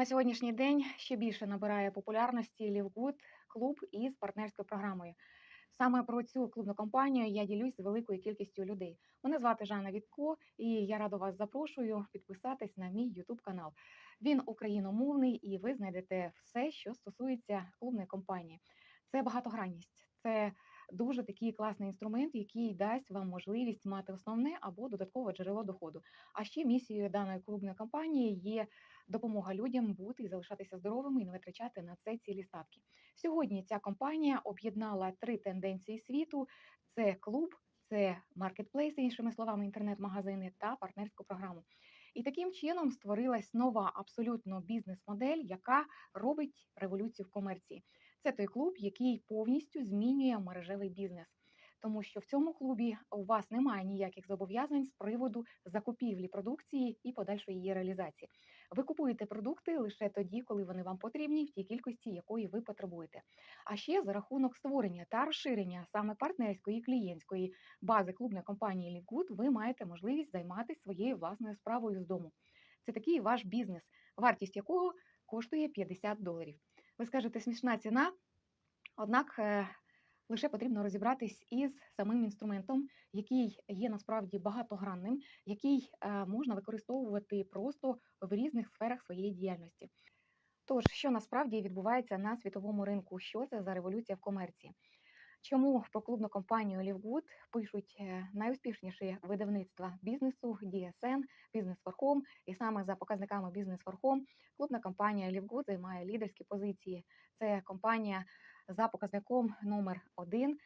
На сьогоднішній день ще більше набирає популярності Лівгуд клуб із партнерською програмою. Саме про цю клубну компанію я ділюсь з великою кількістю людей. Мене звати Жанна Вітко, і я радо вас запрошую підписатись на мій YouTube канал. Він україномовний, і ви знайдете все, що стосується клубної компанії. Це багатогранність, це дуже такий класний інструмент, який дасть вам можливість мати основне або додаткове джерело доходу. А ще місією даної клубної компанії є допомога людям бути і залишатися здоровими і не витрачати на це цілі статки. Сьогодні ця компанія об'єднала три тенденції світу: це клуб, це маркетплейси, іншими словами, інтернет-магазини та партнерську програму. І таким чином створилась нова абсолютно бізнес-модель, яка робить революцію в комерції. Це той клуб, який повністю змінює мережевий бізнес. Тому що в цьому клубі у вас немає ніяких зобов'язань з приводу закупівлі продукції і подальшої її реалізації. Ви купуєте продукти лише тоді, коли вони вам потрібні, в тій кількості, якої ви потребуєте. А ще за рахунок створення та розширення саме партнерської і клієнтської бази клубної компанії Лівгуд, ви маєте можливість займатися своєю власною справою з дому. Це такий ваш бізнес, вартість якого коштує 50 доларів. Ви скажете, смішна ціна, однак е, лише потрібно розібратись із самим інструментом, який є насправді багатогранним, який е, можна використовувати просто в різних сферах своєї діяльності. Тож, що насправді відбувається на світовому ринку? Що це за революція в комерції? Чому про клубну компанію Лівгуд пишуть е, найуспішніші видавництва бізнесу DSN, for Home, і саме за показниками for Home клубна компанія Лівгуд займає лідерські позиції. Це компанія за показником номер один,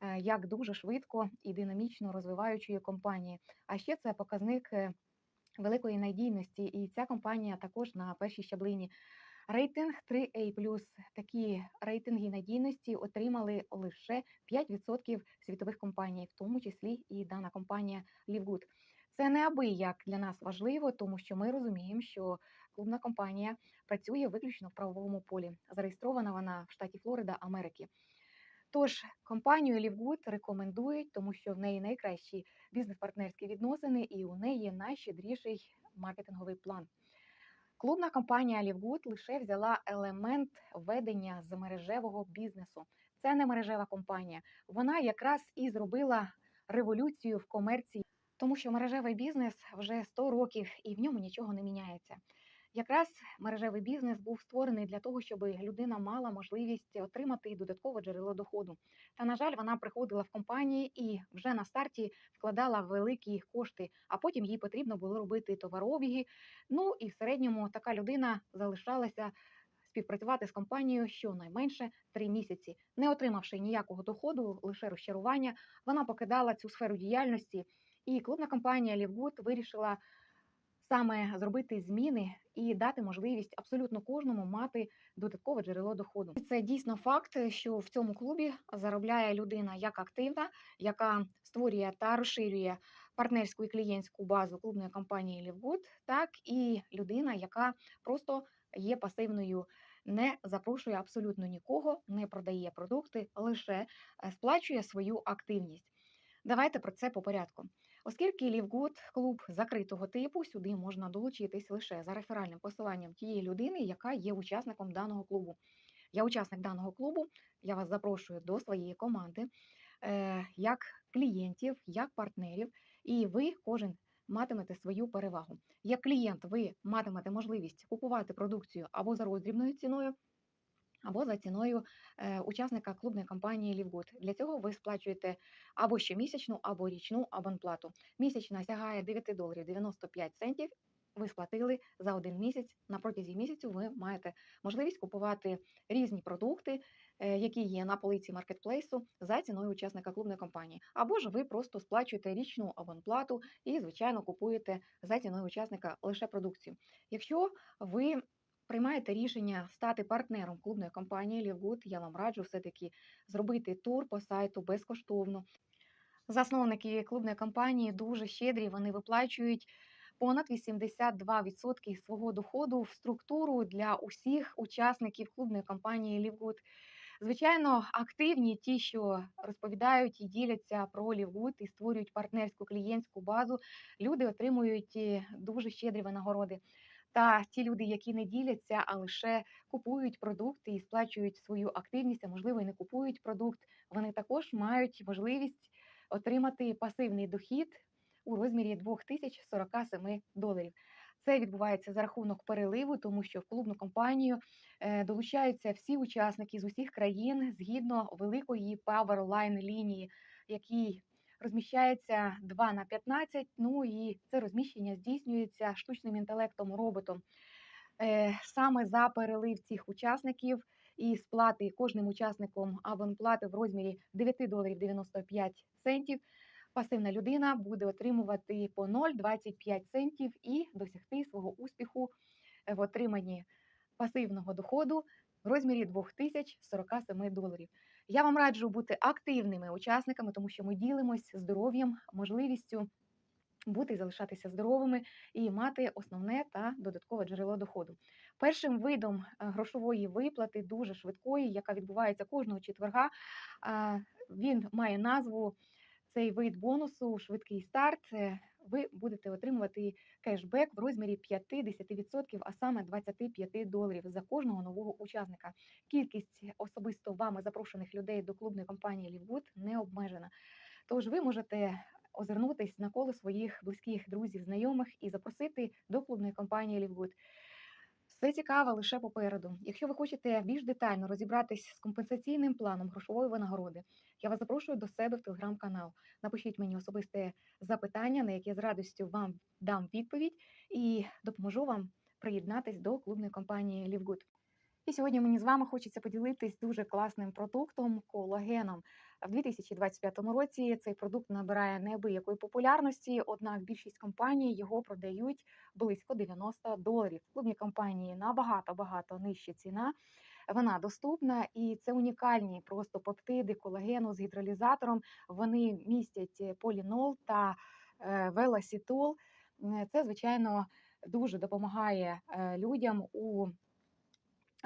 е, як дуже швидко і динамічно розвиваючої компанії. А ще це показник е, великої надійності, і ця компанія також на першій щаблині. Рейтинг 3A+. Такі рейтинги надійності отримали лише 5% світових компаній, в тому числі і дана компанія Livgood. Це неабияк для нас важливо, тому що ми розуміємо, що клубна компанія працює виключно в правовому полі. Зареєстрована вона в штаті Флорида, Америки. Тож компанію Лівгуд рекомендують, тому що в неї найкращі бізнес-партнерські відносини, і у неї найщедріший маркетинговий план. Клубна компанія Лівгуд лише взяла елемент ведення з мережевого бізнесу. Це не мережева компанія. Вона якраз і зробила революцію в комерції, тому що мережевий бізнес вже 100 років і в ньому нічого не міняється. Якраз мережевий бізнес був створений для того, щоб людина мала можливість отримати додаткове джерело доходу. Та на жаль, вона приходила в компанії і вже на старті вкладала великі кошти, а потім їй потрібно було робити товарообіги. Ну і в середньому така людина залишалася співпрацювати з компанією щонайменше три місяці, не отримавши ніякого доходу, лише розчарування. Вона покидала цю сферу діяльності, і клубна компанія Лівгуд вирішила саме зробити зміни і дати можливість абсолютно кожному мати додаткове джерело доходу. Це дійсно факт, що в цьому клубі заробляє людина як активна, яка створює та розширює партнерську і клієнтську базу клубної компанії Лівгуд, так і людина, яка просто є пасивною. Не запрошує абсолютно нікого, не продає продукти, лише е, сплачує свою активність. Давайте про це по порядку. Оскільки Лівгуд клуб закритого типу, сюди можна долучитись лише за реферальним посиланням тієї людини, яка є учасником даного клубу. Я учасник даного клубу, я вас запрошую до своєї команди е, як клієнтів, як партнерів, і ви кожен матимете свою перевагу. Як клієнт, ви матимете можливість купувати продукцію або за роздрібною ціною або за ціною е, учасника клубної компанії Лівгуд. Для цього ви сплачуєте або щомісячну, або річну абонплату. Місячна сягає 9 доларів 95 центів. Ви сплатили за один місяць. На протязі місяцю ви маєте можливість купувати різні продукти, е, які є на полиці маркетплейсу, за ціною учасника клубної компанії. Або ж ви просто сплачуєте річну абонплату і, звичайно, купуєте за ціною учасника лише продукцію. Якщо ви приймаєте рішення стати партнером клубної компанії Лівгуд, я вам раджу все-таки зробити тур по сайту безкоштовно. Засновники клубної компанії дуже щедрі, вони виплачують понад 82% свого доходу в структуру для усіх учасників клубної компанії Лівгуд. Звичайно, активні ті, що розповідають і діляться про Лівгуд і створюють партнерську клієнтську базу. Люди отримують е, дуже щедрі винагороди. Та ті люди, які не діляться, а лише купують продукти і сплачують свою активність, а можливо, і не купують продукт, вони також мають можливість отримати пасивний дохід у розмірі 2047 доларів. Це відбувається за рахунок переливу, тому що в клубну компанію е, долучаються всі учасники з усіх країн згідно великої Powerline лінії, який розміщається 2 на 15. Ну і це розміщення здійснюється штучним інтелектом роботом. Е, Саме за перелив цих учасників і сплати кожним учасником абонплати в розмірі 9 доларів 95 центів. Пасивна людина буде отримувати по 0,25 центів і досягти свого успіху в отриманні пасивного доходу в розмірі 2047 доларів. Я вам раджу бути активними учасниками, тому що ми ділимось здоров'ям, можливістю бути і залишатися здоровими і мати основне та додаткове джерело доходу. Першим видом е, грошової виплати, дуже швидкої, яка відбувається кожного четверга, він має назву цей вид бонусу швидкий старт. Ви будете отримувати кешбек в розмірі 50%, а саме 25 доларів за кожного нового учасника. Кількість особисто вами запрошених людей до клубної компанії Лівгуд не обмежена. Тож ви можете озирнутись на коло своїх близьких друзів, знайомих і запросити до клубної компанії Лівгуд. Все цікаве лише попереду. Якщо ви хочете більш детально розібратись з компенсаційним планом грошової винагороди, я вас запрошую до себе в телеграм-канал. Напишіть мені особисте запитання, на яке з радістю вам дам відповідь і допоможу вам приєднатись до клубної компанії Лівгуд. І сьогодні мені з вами хочеться поділитись дуже класним продуктом колагеном. В 2025 році цей продукт набирає неабиякої популярності, однак більшість компаній його продають близько 90 доларів. В клубній компанії набагато багато нижча ціна. Вона доступна і це унікальні просто пептиди колагену з гідролізатором. Вони містять полінол та е, веласітол. Це, звичайно, дуже допомагає е, людям у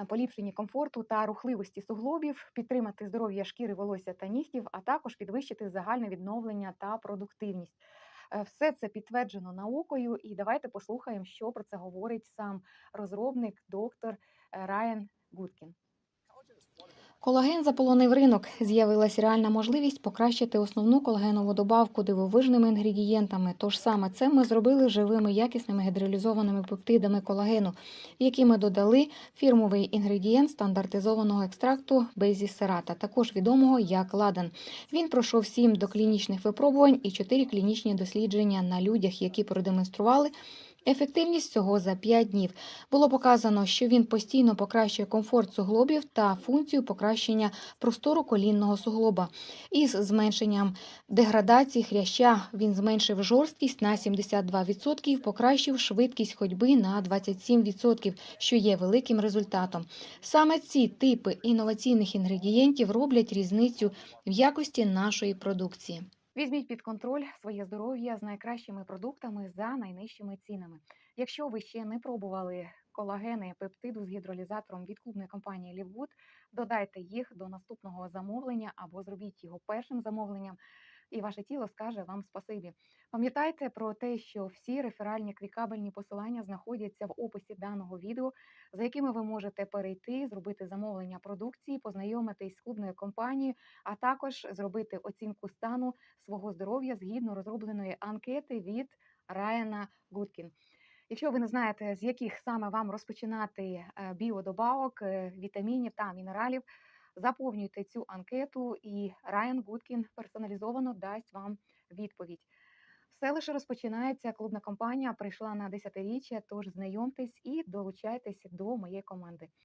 поліпшенні комфорту та рухливості суглобів, підтримати здоров'я шкіри, волосся та нігтів, а також підвищити загальне відновлення та продуктивність. Е, Все це підтверджено наукою, і давайте послухаємо, що про це говорить сам розробник, доктор е, Райан Гудкін. Колаген заполонив ринок. З'явилась реальна можливість покращити основну колагенову добавку дивовижними інгредієнтами. Тож саме це ми зробили живими якісними гідролізованими пептидами колагену, які ми додали фірмовий інгредієнт стандартизованого екстракту безісерата, також відомого як ладан. Він пройшов сім доклінічних випробувань і чотири клінічні дослідження на людях, які продемонстрували. Ефективність цього за 5 днів було показано, що він постійно покращує комфорт суглобів та функцію покращення простору колінного суглоба. Із зменшенням деградації хряща він зменшив жорсткість на 72%, покращив швидкість ходьби на 27%, що є великим результатом. Саме ці типи інноваційних інгредієнтів роблять різницю в якості нашої продукції. Візьміть під контроль своє здоров'я з найкращими продуктами за найнижчими цінами. Якщо ви ще не пробували колагени пептиду з гідролізатором від клубної компанії Лівгуд, додайте їх до наступного замовлення або зробіть його першим замовленням, і ваше тіло скаже вам спасибі. Пам'ятайте про те, що всі реферальні клікабельні посилання знаходяться в описі даного відео, за якими ви можете перейти, зробити замовлення продукції, познайомитись з клубною компанією, а також зробити оцінку стану свого здоров'я згідно розробленої анкети від Райана Гудкін. Якщо ви не знаєте, з яких саме вам розпочинати е, біодобавок, е, вітамінів та мінералів, заповнюйте цю анкету, і Райан Гудкін персоналізовано дасть вам відповідь. Все лише розпочинається. Клубна компанія прийшла на 10-річчя, тож знайомтесь і долучайтесь до моєї команди.